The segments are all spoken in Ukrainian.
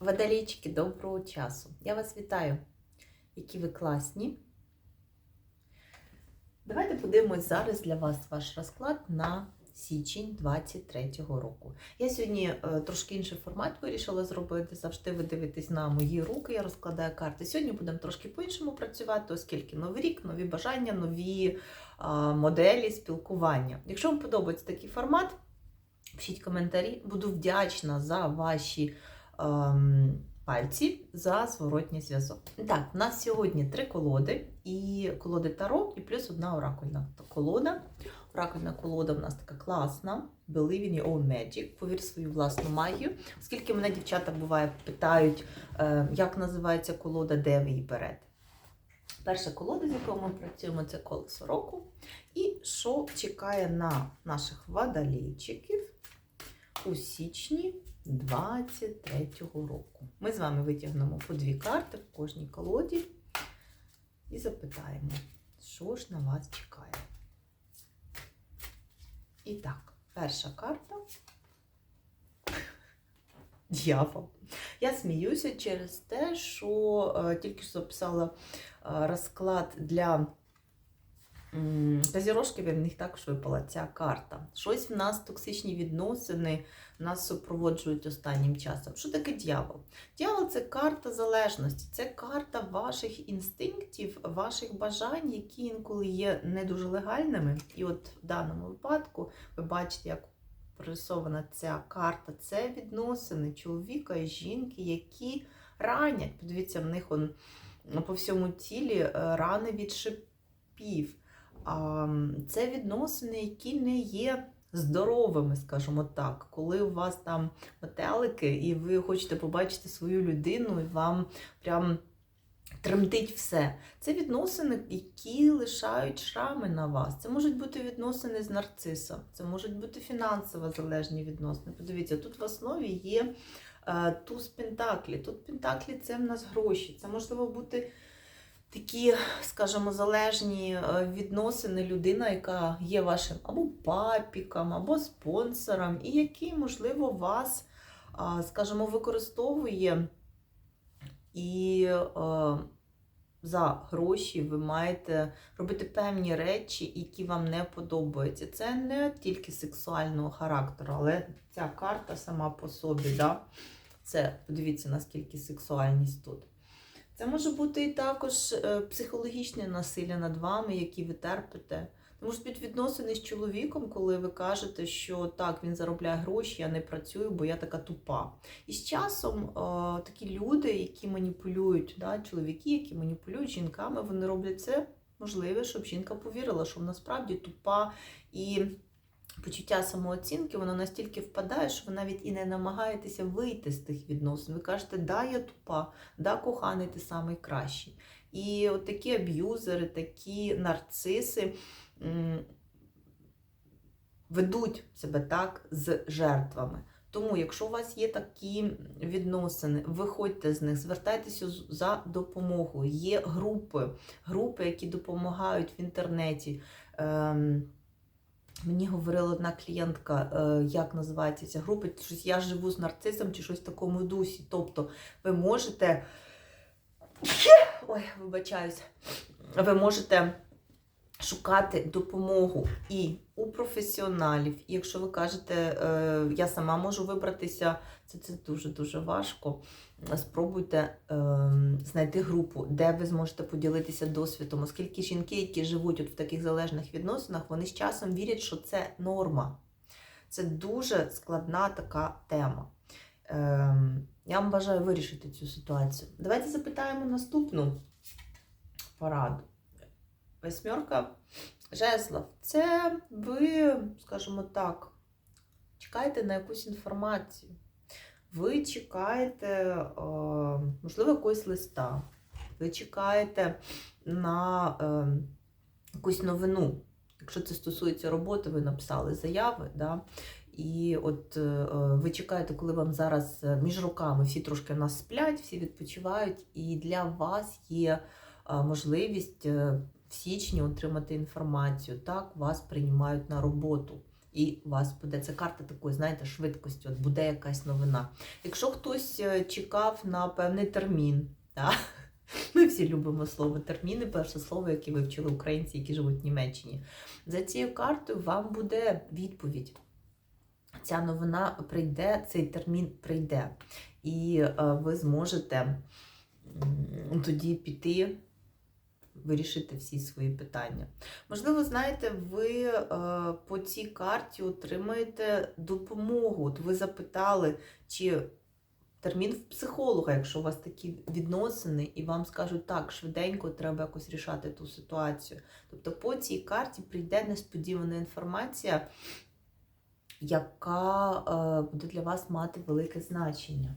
Водолійчики, доброго часу. Я вас вітаю. Які ви класні. Давайте подивимось зараз для вас ваш розклад на січень 23-го року. Я сьогодні е, трошки інший формат вирішила зробити. Завжди ви дивитесь на мої руки, я розкладаю карти. Сьогодні будемо трошки по-іншому працювати, оскільки новий рік, нові бажання, нові е, моделі спілкування. Якщо вам подобається такий формат, пишіть коментарі. Буду вдячна за ваші пальці за зворотній зв'язок. Так, у нас сьогодні три колоди, і колоди Таро, і плюс одна оракульна колода. Оракульна колода в нас така класна. Believe in your own magic, повір свою власну магію. Оскільки мене дівчата буває питають, е, як називається колода, де ви її берете. Перша колода, з якою ми працюємо, це колесо року. І що чекає на наших водолійчиків у січні 23-го року. Ми з вами витягнемо по дві карти в кожній колоді і запитаємо, що ж на вас чекає. І так, перша карта. Дьявол. Я сміюся через те, що е, тільки що записала е, розклад для і в них також випала ця карта. Щось в нас токсичні відносини нас супроводжують останнім часом. Що таке дьявол? Дьявол це карта залежності, це карта ваших інстинктів, ваших бажань, які інколи є не дуже легальними. І от в даному випадку ви бачите, як прорисована ця карта. Це відносини чоловіка і жінки, які ранять. Подивіться, в них он, по всьому тілі е, рани від шипів. Це відносини, які не є здоровими, скажімо так, коли у вас там метелики, і ви хочете побачити свою людину, і вам прям тремтить все. Це відносини, які лишають шрами на вас. Це можуть бути відносини з нарцисом, це можуть бути фінансово залежні відносини. Подивіться, тут в основі є е, туз Пентаклі. Тут Пентаклі це в нас гроші. Це можливо бути такі, скажімо, залежні е, відносини людина, яка є вашим або папіком, або спонсором, і який, можливо, вас, скажімо, використовує і е, за гроші ви маєте робити певні речі, які вам не подобаються. Це не тільки сексуального характеру, але ця карта сама по собі. Да? Це подивіться, наскільки сексуальність тут. Це може бути і також е, психологічне насилля над вами, які ви терпите. Можуть бути відносини з чоловіком, коли ви кажете, що так, він заробляє гроші, я не працюю, бо я така тупа. І з часом е, такі люди, які маніпулюють, да, чоловіки, які маніпулюють жінками, вони роблять це можливе, щоб жінка повірила, що вона справді тупа і. Почуття самооцінки, воно настільки впадає, що ви навіть і не намагаєтеся вийти з тих відносин. Ви кажете, да, я тупа, да, коханий, ти самий кращий. І от такі аб'юзери, такі нарциси ведуть себе так з жертвами. Тому, якщо у вас є такі відносини, виходьте з них, звертайтеся за допомогою. Є групи, групи, які допомагають в інтернеті. Ем, Мені говорила одна клієнтка, е, як називається ця група, щось я живу з нарцисом чи щось в такому дусі. Тобто ви можете. Ой, вибачаюсь, ви можете шукати допомогу і у професіоналів. І якщо ви кажете, е, я сама можу вибратися, це це дуже-дуже важко. Спробуйте е, знайти групу, де ви зможете поділитися досвідом, оскільки жінки, які живуть от в таких залежних відносинах, вони з часом вірять, що це норма. Це дуже складна така тема. Е, я вам бажаю вирішити цю ситуацію. Давайте запитаємо наступну пораду. Восьмерка жезлов. Це ви, скажімо так, чекаєте на якусь інформацію. Ви чекаєте, можливо, якогось листа. Ви чекаєте на е, якусь новину. Якщо це стосується роботи, ви написали заяви. Да? І от е, ви чекаєте, коли вам зараз між руками всі трошки нас сплять, всі відпочивають, і для вас є можливість в січні отримати інформацію. Так, вас приймають на роботу. І вас буде це карта такої, знаєте, швидкості, от буде якась новина. Якщо хтось е, чекав на певний термін, да? ми всі любимо слово терміни, перше слово, яке вивчили українці, які живуть в Німеччині. За цією картою вам буде відповідь. Ця новина прийде, цей термін прийде. І е, ви зможете тоді піти, вирішити всі свої питання. Можливо, знаєте, ви е, по цій карті отримаєте допомогу. От ви запитали, чи термін в психолога, якщо у вас такі відносини, і вам скажуть, так, швиденько треба якось рішати ту ситуацію. Тобто по цій карті прийде несподівана інформація, яка е, буде для вас мати велике значення.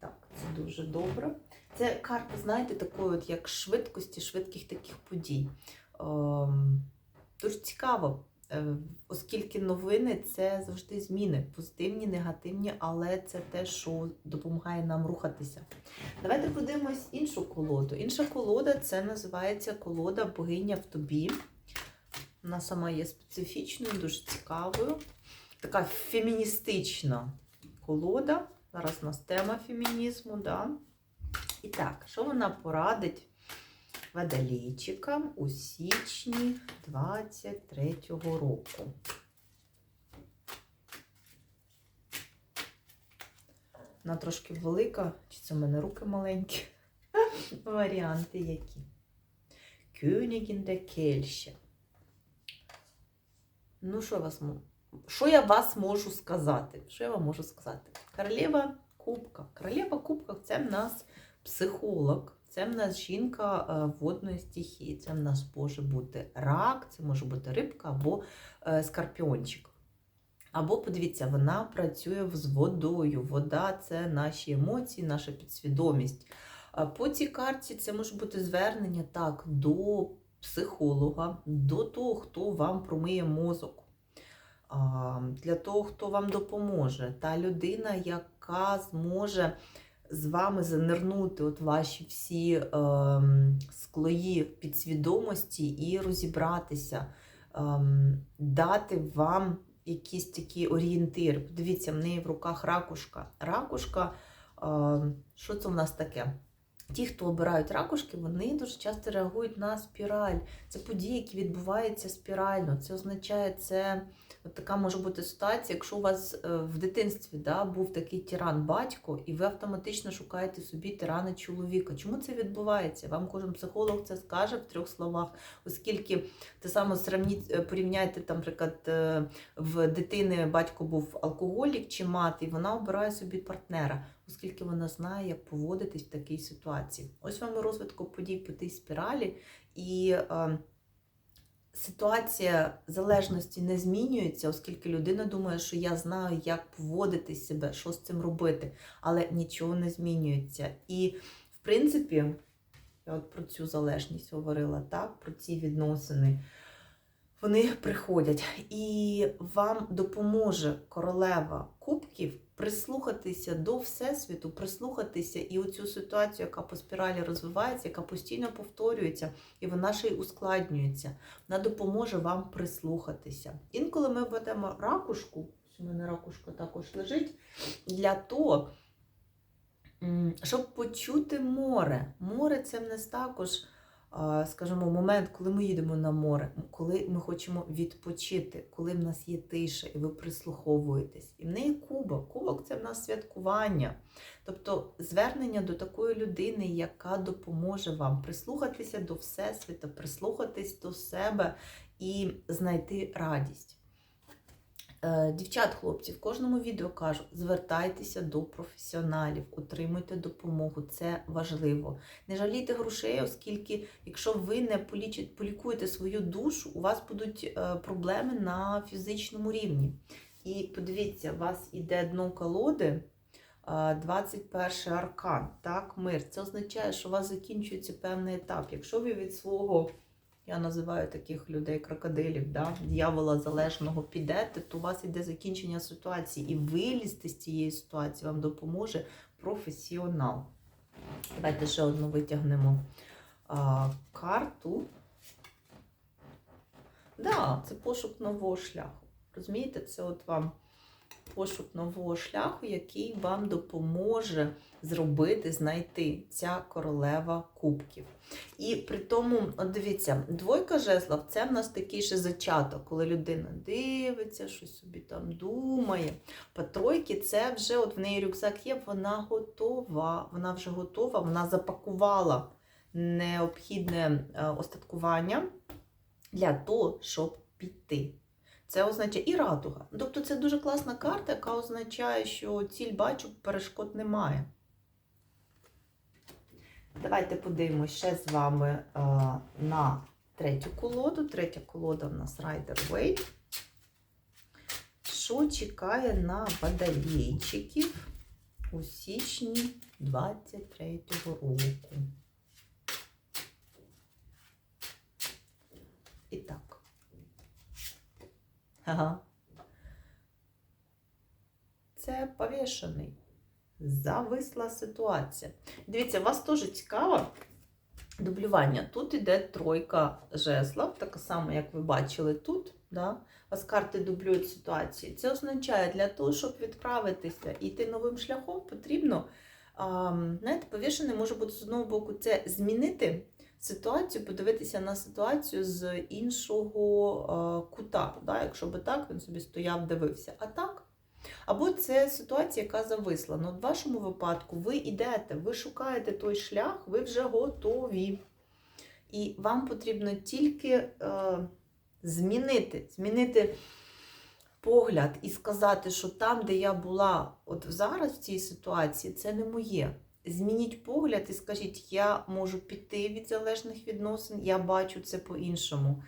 Так, це дуже добре. Це карта, знаєте, такої, от як швидкості, швидких таких подій. Ем, дуже цікаво, е, оскільки новини це завжди зміни, позитивні, негативні, але це те, що допомагає нам рухатися. Давайте подивимось іншу колоду. Інша колода це називається колода богиня в тобі. Вона сама є специфічною, дуже цікавою. Така феміністична колода. Зараз у нас тема фемінізму. Да? І так, що вона порадить водолійчикам у січні 23-го року? Вона трошки велика, чи це в мене руки маленькі? Варіанти які? Кönigin der Kelche. Ну, що, вас, що я вас можу сказати? Що я вам можу сказати? Королева Кубка. Королева Кубка це в нас психолог, це в нас жінка е, водної стихії. Це в нас може бути рак, це може бути рибка або е, скорпіончик. Або, подивіться, вона працює з водою. Вода це наші емоції, наша підсвідомість. По цій карті це може бути звернення так до психолога, до того, хто вам промиє мозок, для того, хто вам допоможе. Та людина, яка зможе з вами занирнути от ваші всі е, склої підсвідомості і розібратися, е, дати вам якісь такий орієнтир. Подивіться, в неї в руках ракушка. Ракушка, е, що це у нас таке? Ті, хто обирають ракушки, вони дуже часто реагують на спіраль. Це події, які відбуваються спірально. Це означає, це от така може бути ситуація, якщо у вас е, в дитинстві да, був такий тиран батько, і ви автоматично шукаєте собі тирана чоловіка. Чому це відбувається? Вам кожен психолог це скаже в трьох словах, оскільки те саме е, порівняйте, там, наприклад, е, в дитини батько був алкоголік чи мати, і вона обирає собі партнера, оскільки вона знає, як поводитись в такій ситуації. Ось вам розвитку подій по тій спіралі. І е, ситуація залежності не змінюється, оскільки людина думає, що я знаю, як поводити себе, що з цим робити, але нічого не змінюється. І, в принципі, я от про цю залежність говорила, так, про ці відносини. Вони приходять, і вам допоможе королева кубків прислухатися до Всесвіту, прислухатися і оцю ситуацію, яка по спіралі розвивається, яка постійно повторюється, і вона ще й ускладнюється. Вона допоможе вам прислухатися. Інколи ми ведемо ракушку, ось у мене ракушка також лежить, для того, щоб почути море. Море це в нас також скажімо, момент, коли ми їдемо на море, коли ми хочемо відпочити, коли в нас є тиша, і ви прислуховуєтесь. І в неї кубок. Кубок це в нас святкування. Тобто звернення до такої людини, яка допоможе вам прислухатися до Всесвіта, прислухатись до себе і знайти радість. Е, Дівчат, хлопці, в кожному відео кажу, звертайтеся до професіоналів, отримуйте допомогу, це важливо. Не жалійте грошей, оскільки, якщо ви не полікуєте свою душу, у вас будуть е, проблеми на фізичному рівні. І подивіться, у вас іде дно колоди, е, 21 аркан, так, мир. Це означає, що у вас закінчується певний етап. Якщо ви від свого я називаю таких людей крокодилів, да? дьявола залежного підете, то у вас іде закінчення ситуації. І вилізти з цієї ситуації вам допоможе професіонал. Давайте ще одну витягнемо а, карту. Да, це пошук нового шляху. Розумієте, це от вам пошук нового шляху, який вам допоможе зробити, знайти ця королева кубків. І при тому, от дивіться, двойка жезлов це в нас такий ще зачаток, коли людина дивиться, щось собі там думає. По тройки це вже от в неї рюкзак є, вона готова, вона вже готова, вона запакувала необхідне е, остаткування для того, щоб піти. Це означає і радуга. Тобто це дуже класна карта, яка означає, що ціль бачу, перешкод немає. Давайте подивимося ще з вами е, на третю колоду. Третя колода в нас Rider Waite. Що чекає на водолейчиків у січні 23-го року? І так. Ага. Це повішений. Зависла ситуація. Дивіться, вас теж цікаво дублювання. Тут іде тройка жезлов, така сама, як ви бачили тут. Да? Вас карти дублюють ситуації. Це означає, для того, щоб відправитися і йти новим шляхом, потрібно, знаєте, повішений може бути з одного боку, це змінити ситуацію, подивитися на ситуацію з іншого а, кута. Да? Якщо би так, він собі стояв, дивився. А так. Або це ситуація, яка зависла. Ну, в вашому випадку ви йдете, ви шукаєте той шлях, ви вже готові. І вам потрібно тільки е, змінити, змінити погляд і сказати, що там, де я була от зараз в цій ситуації, це не моє. Змініть погляд і скажіть, я можу піти від залежних відносин, я бачу це по-іншому.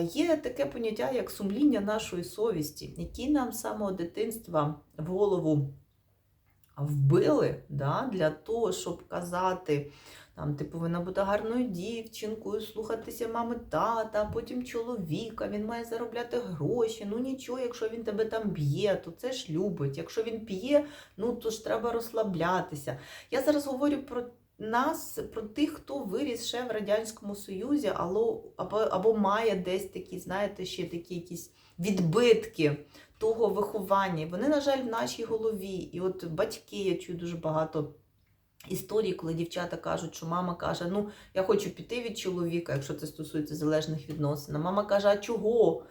Є таке поняття, як сумління нашої совісті, які нам з самого дитинства в голову вбили да, для того, щоб казати, там, ти повинна бути гарною дівчинкою, слухатися мами тата, потім чоловіка, він має заробляти гроші. Ну нічого, якщо він тебе там б'є, то це ж любить. Якщо він п'є, ну то ж треба розслаблятися. Я зараз говорю про нас, про тих, хто виріс ще в Радянському Союзі, або, або, або має десь такі, знаєте, ще такі якісь відбитки того виховання. Вони, на жаль, в нашій голові. І от батьки, я чую дуже багато історій, коли дівчата кажуть, що мама каже, ну, я хочу піти від чоловіка, якщо це стосується залежних відносин. А мама каже, а чого?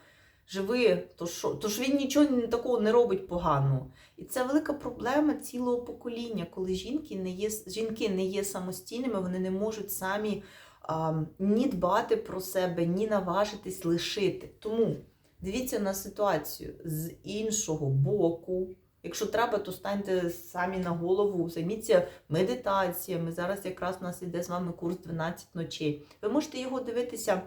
Живи, то що? То ж він нічого такого не робить поганого. І це велика проблема цілого покоління, коли жінки не є, жінки не є самостійними, вони не можуть самі а, ні дбати про себе, ні наважитись лишити. Тому дивіться на ситуацію з іншого боку. Якщо треба, то станьте самі на голову, займіться медитаціями. Зараз якраз у нас іде з вами курс 12 ночей. Ви можете його дивитися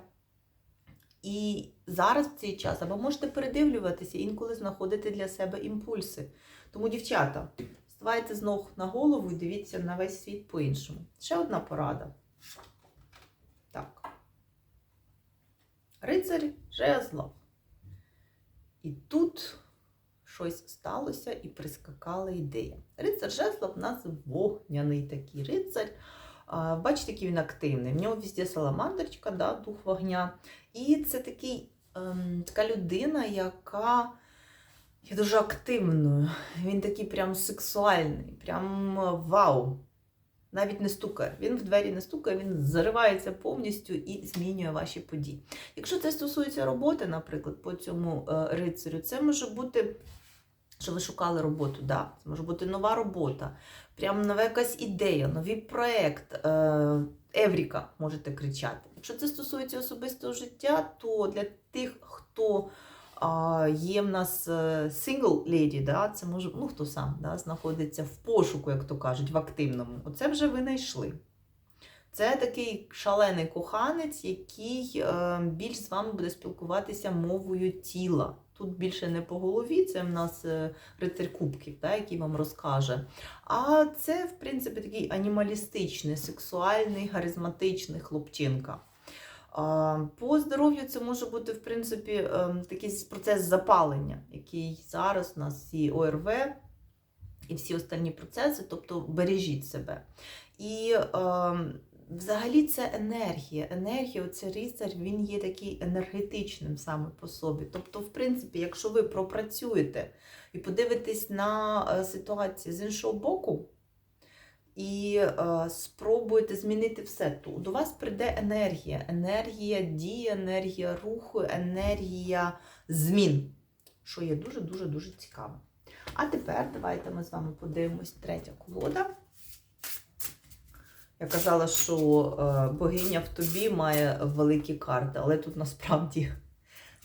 і зараз в цей час, або можете передивлюватися, інколи знаходити для себе імпульси. Тому, дівчата, ставайте знов на голову і дивіться на весь світ по-іншому. Ще одна порада. Так. Рицарь жезлов. І тут щось сталося і прискакала ідея. Рицар жезлов у нас вогняний такий рицар. Бачите, який він активний. В нього везде саламандрочка, да, дух вогня. І це такий, ем, така людина, яка є дуже активною. Він такий прям сексуальний, прям вау. Навіть не стукає. Він в двері не стукає, він заривається повністю і змінює ваші події. Якщо це стосується роботи, наприклад, по цьому е, рицарю, це може бути, що ви шукали роботу, да, це може бути нова робота, прям нова якась ідея, новий проєкт, е, Евріка можете кричати. Якщо це стосується особистого життя, то для тих, хто є в нас сингл леді, да, це може, ну хто сам да, знаходиться в пошуку, як то кажуть, в активному. Оце вже ви знайшли. Це такий шалений коханець, який е, більш з вами буде спілкуватися мовою тіла. Тут більше не по голові, це в нас е, рицарь кубків, да, який вам розкаже. А це, в принципі, такий анімалістичний, сексуальний, харизматичний хлопчинка. По здоров'ю це може бути, в принципі, е, такий процес запалення, який зараз у нас і ОРВ, і всі останні процеси, тобто бережіть себе. І е, Взагалі це енергія. Енергія, оце рицар, він є такий енергетичним саме по собі. Тобто, в принципі, якщо ви пропрацюєте і подивитесь на е, ситуацію з іншого боку, і е, спробуєте змінити все, до вас прийде енергія. Енергія дії, енергія руху, енергія змін, що є дуже-дуже дуже цікаво. А тепер давайте ми з вами подивимось третя колода. Я казала, що е, богиня в тобі має великі карти, але тут насправді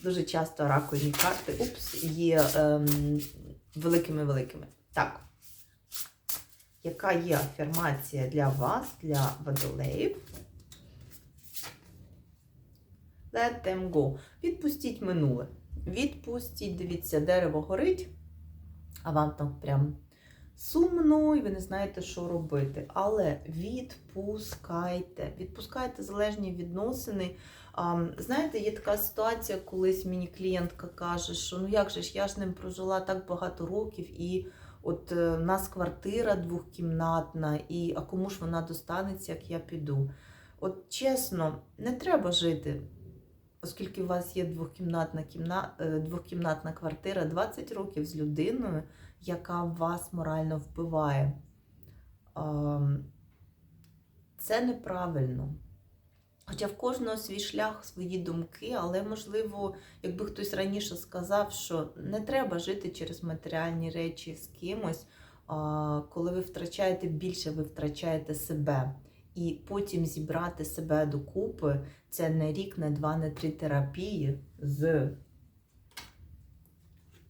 дуже часто ракові карти упс, є ем, великими-великими. Так. Яка є афірмація для вас, для водолеїв? Let them go. Відпустіть минуле. Відпустіть, дивіться, дерево горить, а вам там прям сумно, і ви не знаєте, що робити. Але відпускайте, відпускайте залежні відносини. А, знаєте, є така ситуація, колись мені клієнтка каже, що ну як же ж я ж ним прожила так багато років, і от е, в нас квартира двохкімнатна, і а кому ж вона достанеться, як я піду. От чесно, не треба жити. Оскільки у вас є двохкімнатна кімна... е, двохкімнатна квартира 20 років з людиною, яка вас морально вбиває. Це неправильно. Хоча в кожного свій шлях, свої думки, але, можливо, якби хтось раніше сказав, що не треба жити через матеріальні речі з кимось, коли ви втрачаєте більше, ви втрачаєте себе. І потім зібрати себе докупи це не рік, не два, не три терапії з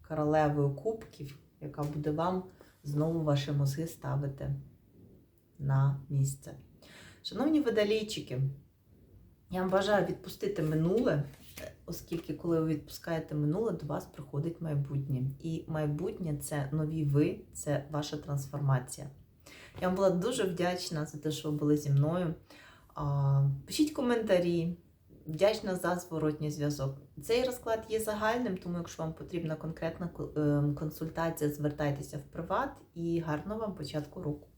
королевою кубків, яка буде вам знову ваші мозги ставити на місце. Шановні водолійчики, я вам бажаю відпустити минуле, оскільки, коли ви відпускаєте минуле, до вас приходить майбутнє. І майбутнє це нові ви, це ваша трансформація. Я вам була дуже вдячна за те, що ви були зі мною. Пишіть коментарі, вдячна за зворотній зв'язок. Цей розклад є загальним, тому якщо вам потрібна конкретна ем, консультація, звертайтеся в приват і гарного вам початку року.